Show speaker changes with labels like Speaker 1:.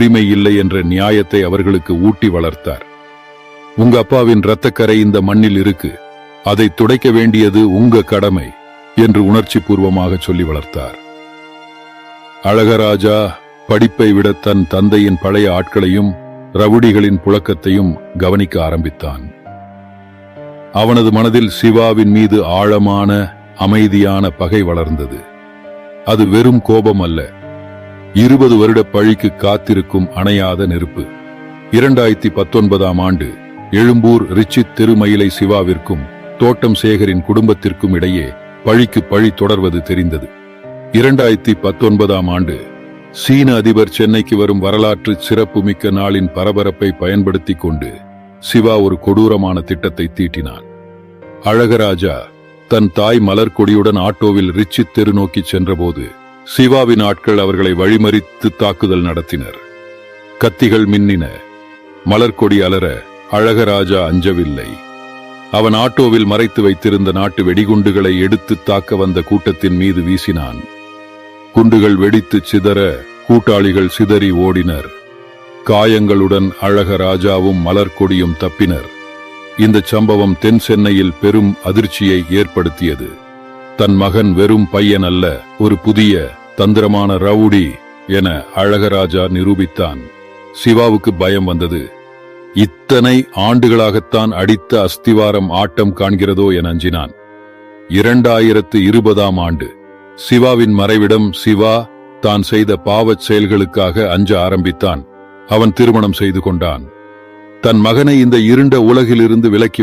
Speaker 1: உரிமை இல்லை என்ற நியாயத்தை அவர்களுக்கு ஊட்டி வளர்த்தார். உங்க அப்பாவின் இரத்தக்கரை இந்த மண்ணில் இருக்கு. அதை துடைக்க வேண்டியது உங்க கடமை என்று உணர்ச்சி பூர்வமாக சொல்லி வளர்த்தார். அழகராஜா படிப்பை விட தன் தந்தையின் பழைய ஆட்களையும் ரவுடிகளின் புழக்கத்தையும் கவனிக்க ஆரம்பித்தான். அவனது மனதில் சிவாவின் மீது ஆழமான அமைதியான பகை வளர்ந்தது. அது வெறும் கோபம் அல்ல. இருபது வருட பழிக்கு காத்திருக்கும் அணையாத நெருப்பு. இரண்டாயிரத்தி பத்தொன்பதாம் ஆண்டு எழும்பூர் ரிச்சித் திருமயிலை சிவாவிற்கும் தோட்டம் சேகரின் குடும்பத்திற்கும் இடையே பழிக்கு பழி தொடர்வது தெரிந்தது. இரண்டாயிரத்தி பத்தொன்பதாம் ஆண்டு சீன அதிபர் சென்னைக்கு வரும் வரலாற்று சிறப்புமிக்க நாளின் பரபரப்பை பயன்படுத்திக் கொண்டு சிவா ஒரு கொடூரமான திட்டத்தை தீட்டினார். அழகராஜா தன் தாய் மலர்கொடியுடன் ஆட்டோவில் ரிச்சித் தெரு நோக்கி சென்றபோது சிவாவின் ஆட்கள் அவர்களை வழிமறித்து தாக்குதல் நடத்தினர். கத்திகள் மின்னின. மலர்கொடி அலற அழகராஜா அஞ்சவில்லை. அவன் ஆட்டோவில் மறைத்து வைத்திருந்த நாட்டு வெடிகுண்டுகளை எடுத்து தாக்க வந்த கூட்டத்தின் மீது வீசினான். குண்டுகள் வெடித்து சிதற கூட்டாளிகள் சிதறி ஓடினர். காயங்களுடன் அழகராஜாவும் மலர்கொடியும் தப்பினர். இந்த சம்பவம் தென் சென்னையில் பெரும் அதிர்ச்சியை ஏற்படுத்தியது. தன் மகன் வெறும் பையன் அல்ல ஒரு புதிய தந்திரமான ரவுடி என அழகராஜா நிரூபித்தான். சிவாவுக்கு பயம் வந்தது. இத்தனை ஆண்டுகளாகத்தான் அடித்த அஸ்திவாரம் ஆட்டம் காண்கிறதோ என அஞ்சினான். இரண்டாயிரத்து இருபதாம் ஆண்டு சிவாவின் மறைவிடம் சிவா தான் செய்த பாவச் செயல்களுக்காக அஞ்ச ஆரம்பித்தான். அவன் திருமணம் செய்து கொண்டான். தன் மகனை இந்த இருண்ட உலகிலிருந்து விலக்கி